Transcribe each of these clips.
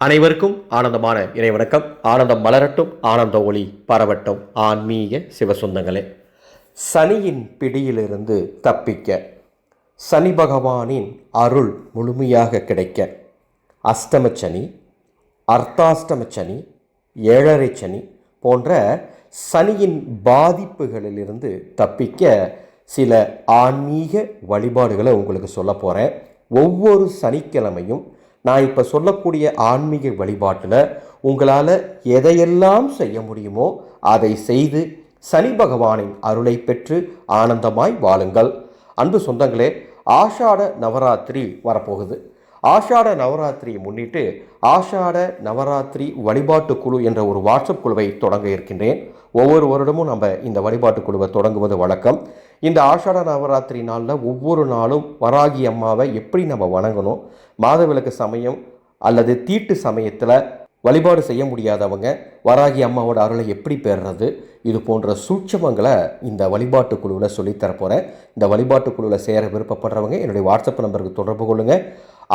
அனைவருக்கும் ஆனந்தமான இறைவணக்கம். ஆனந்தம் மலரட்டும் ஆனந்த ஒளி பரவட்டும். ஆன்மீக சிவசுந்தங்களே சனியின் பிடியிலிருந்து தப்பிக்க சனி பகவானின் அருள் முழுமையாக கிடைக்க அஷ்டம சனி அர்த்தாஷ்டம சனி ஏழரை சனி போன்ற சனியின் பாதிப்புகளிலிருந்து தப்பிக்க சில ஆன்மீக வழிபாடுகளை உங்களுக்கு சொல்ல போகிறேன் ஒவ்வொரு சனிக்கிழமையும் நான் இப்போ சொல்லக்கூடிய ஆன்மீக வழிபாட்டில் உங்களால் எதையெல்லாம் செய்ய முடியுமோ அதை செய்து சனி பகவானின் அருளை பெற்று ஆனந்தமாய் வாழுங்கள். அன்பு சொந்தங்களே ஆஷாட நவராத்திரி வரப்போகுது. ஆஷாட நவராத்திரியை முன்னிட்டு ஆஷாட நவராத்திரி வழிபாட்டு குழு என்ற ஒரு வாட்ஸ்அப் குழுவை தொடங்க இருக்கின்றேன். ஒவ்வொரு வருடமும் நம்ம இந்த வழிபாட்டு குழுவை தொடங்குவது வழக்கம். இந்த ஆஷாட நவராத்திரி நாளில் ஒவ்வொரு நாளும் வராகி அம்மாவை எப்படி நம்ம வணங்கணும்? மாதவிளக்கு சமயம் அல்லது தீட்டு சமயத்தில் வழிபாடு செய்ய முடியாதவங்க வராகி அம்மாவோட அருளை எப்படி பெறுறது? இது போன்ற சூட்சமங்களை இந்த வழிபாட்டு குழுவில் சொல்லித்தரப்போகிறேன் இந்த வழிபாட்டு குழுவில் சேர விருப்பப்படுறவங்க என்னுடைய வாட்ஸ்அப் நம்பருக்கு தொடர்பு கொள்ளுங்கள்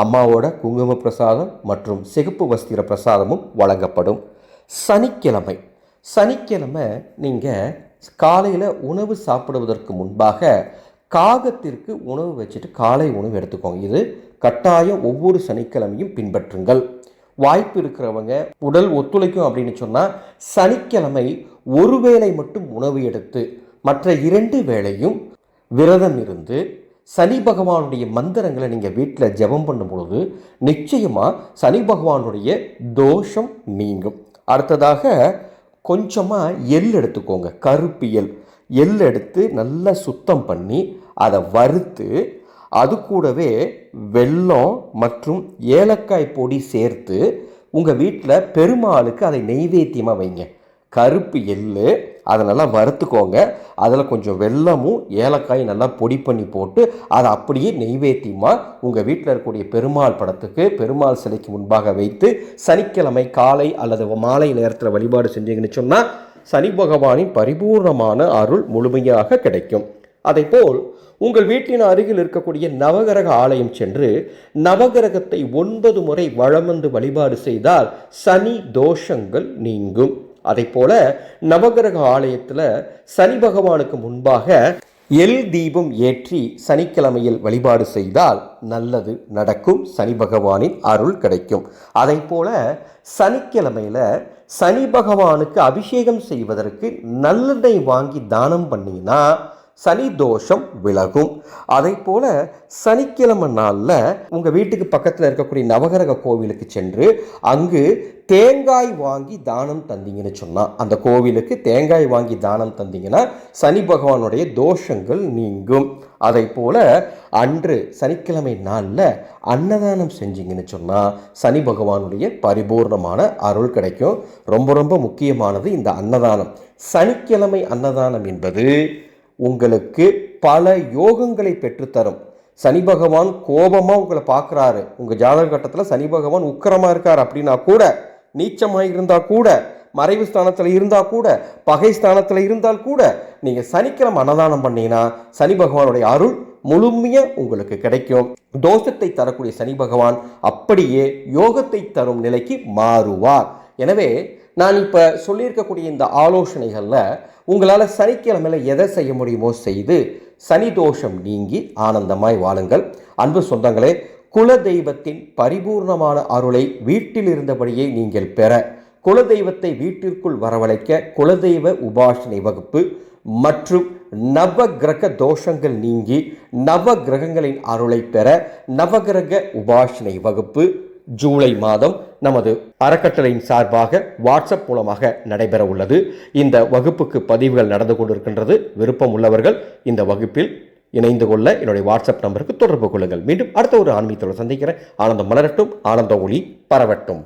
அம்மாவோட குங்கும பிரசாதம் மற்றும் சிகப்பு வஸ்திர பிரசாதமும் வழங்கப்படும். சனிக்கிழமை சனிக்கிழமை நீங்கள் காலையில் உணவு சாப்பிடுவதற்கு முன்பாக காகத்திற்கு உணவு வச்சுட்டு காலை உணவு எடுத்துக்கோங்க. இது கட்டாயம் ஒவ்வொரு சனிக்கிழமையும் பின்பற்றுங்கள். வாய்ப்பு இருக்கிறவங்க உடல் ஒத்துழைக்கும் அப்படின்னு சொன்னால் சனிக்கிழமை ஒரு வேளை மட்டும் உணவு எடுத்து மற்ற இரண்டு வேளையும் விரதம் இருந்து சனி பகவானுடைய மந்திரங்களை நீங்கள் வீட்டில் ஜெபம் பண்ணும் பொழுது நிச்சயமாக சனி பகவானுடைய தோஷம் நீங்கும். அடுத்ததாக கொஞ்சமாக எள் எடுத்துக்கோங்க கருப்பு எள். எள் எடுத்து நல்லா சுத்தம் பண்ணி அதை வறுத்து அது கூடவே வெல்லம் மற்றும் ஏலக்காய் பொடி சேர்த்து உங்கள் வீட்டில் பெருமாளுக்கு அதை நெய்வேத்தியமாக வைங்க. கருப்பு எள்ளு அதை நல்லா வறுத்துக்கோங்க. அதில் கொஞ்சம் வெல்லமும் ஏலக்காய் நல்லா பொடி பண்ணி போட்டு அதை அப்படியே நெய்வேத்தியமாக உங்கள் வீட்டில் இருக்கக்கூடிய பெருமாள் படத்துக்கு பெருமாள் சிலைக்கு முன்பாக வைத்து சனிக்கிழமை காலை அல்லது மாலை நேரத்தில் வழிபாடு செஞ்சீங்கன்னு சொன்னால் சனி பகவானின் பரிபூர்ணமான அருள் முழுமையாக கிடைக்கும். அதைப்போல் உங்கள் வீட்டின் அருகில் இருக்கக்கூடிய நவகிரக ஆலயம் சென்று நவகிரகத்தை ஒன்பது முறை வளம் வந்து வழிபாடு செய்தால் சனி தோஷங்கள் நீங்கும். அதை போல நவகிரக ஆலயத்தில் சனி பகவானுக்கு முன்பாக எல் தீபம் ஏற்றி சனிக்கிழமையில் வழிபாடு செய்தால் நல்லது நடக்கும். சனி பகவானின் அருள் கிடைக்கும். அதை போல சனிக்கிழமையில் சனி பகவானுக்கு அபிஷேகம் செய்வதற்கு நல்லெண்ணெய் வாங்கி தானம் பண்ணினா சனி தோஷம் விலகும். அதை போல சனிக்கிழமை நாளில் உங்கள் வீட்டுக்கு பக்கத்தில் இருக்கக்கூடிய நவகிரக கோவிலுக்கு சென்று அங்கு தேங்காய் வாங்கி தானம் தந்தீங்கன்னு சொன்னால் அந்த கோவிலுக்கு தேங்காய் வாங்கி தானம் தந்தீங்கன்னா சனி பகவானுடைய தோஷங்கள் நீங்கும். அதை போல அன்று சனிக்கிழமை நாளில் அன்னதானம் செஞ்சீங்கன்னு சொன்னால் சனி பகவானுடைய பரிபூர்ணமான அருள் கிடைக்கும். ரொம்ப ரொம்ப முக்கியமானது இந்த அன்னதானம். சனிக்கிழமை அன்னதானம் என்பது உங்களுக்கு பல யோகங்களை பெற்றுத்தரும். சனி பகவான் கோபமாக உங்களை பார்க்குறாரு. உங்கள் ஜாதக கட்டத்தில் சனி பகவான் உக்கரமாக இருக்கார் அப்படின்னா கூட நீச்சமாக இருந்தால் கூட மறைவு ஸ்தானத்தில் இருந்தால் கூட பகை ஸ்தானத்தில் இருந்தால் கூட நீங்கள் சனிக்கிழமை அன்னதானம் பண்ணீங்கன்னா சனி பகவானுடைய அருள் முழுமையாக உங்களுக்கு கிடைக்கும். தோஷத்தை தரக்கூடிய சனி பகவான் அப்படியே யோகத்தை தரும் நிலைக்கு மாறுவார். எனவே நான் இப்போ சொல்லியிருக்கக்கூடிய இந்த ஆலோசனைகளில் உங்களால் சனிக்கிழமையில் எதை செய்ய முடியுமோ செய்து சனி தோஷம் நீங்கி ஆனந்தமாய் வாழுங்கள். அன்பு சொந்தங்களே குல தெய்வத்தின் பரிபூர்ணமான அருளை வீட்டில் இருந்தபடியே நீங்கள் பெற குலதெய்வத்தை வீட்டிற்குள் வரவழைக்க குலதெய்வ உபாசனை வகுப்பு மற்றும் நவ கிரக தோஷங்கள் நீங்கி நவ கிரகங்களின் அருளை பெற நவகிரக உபாசனை வகுப்பு ஜூலை மாதம் நமது அறக்கட்டளையின் சார்பாக வாட்ஸ்அப் மூலமாக நடைபெற உள்ளது. இந்த வகுப்புக்கு பதிவுகள் நடந்து கொண்டிருக்கின்றது. விருப்பம் உள்ளவர்கள் இந்த வகுப்பில் இணைந்து கொள்ள என்னுடைய வாட்ஸ்அப் நம்பருக்கு தொடர்பு கொள்ளுங்கள். மீண்டும் அடுத்த ஒரு ஆன்மீகத்தோடு சந்திக்கிறேன். ஆனந்தம் மலரட்டும். ஆனந்த ஒளி பரவட்டும்.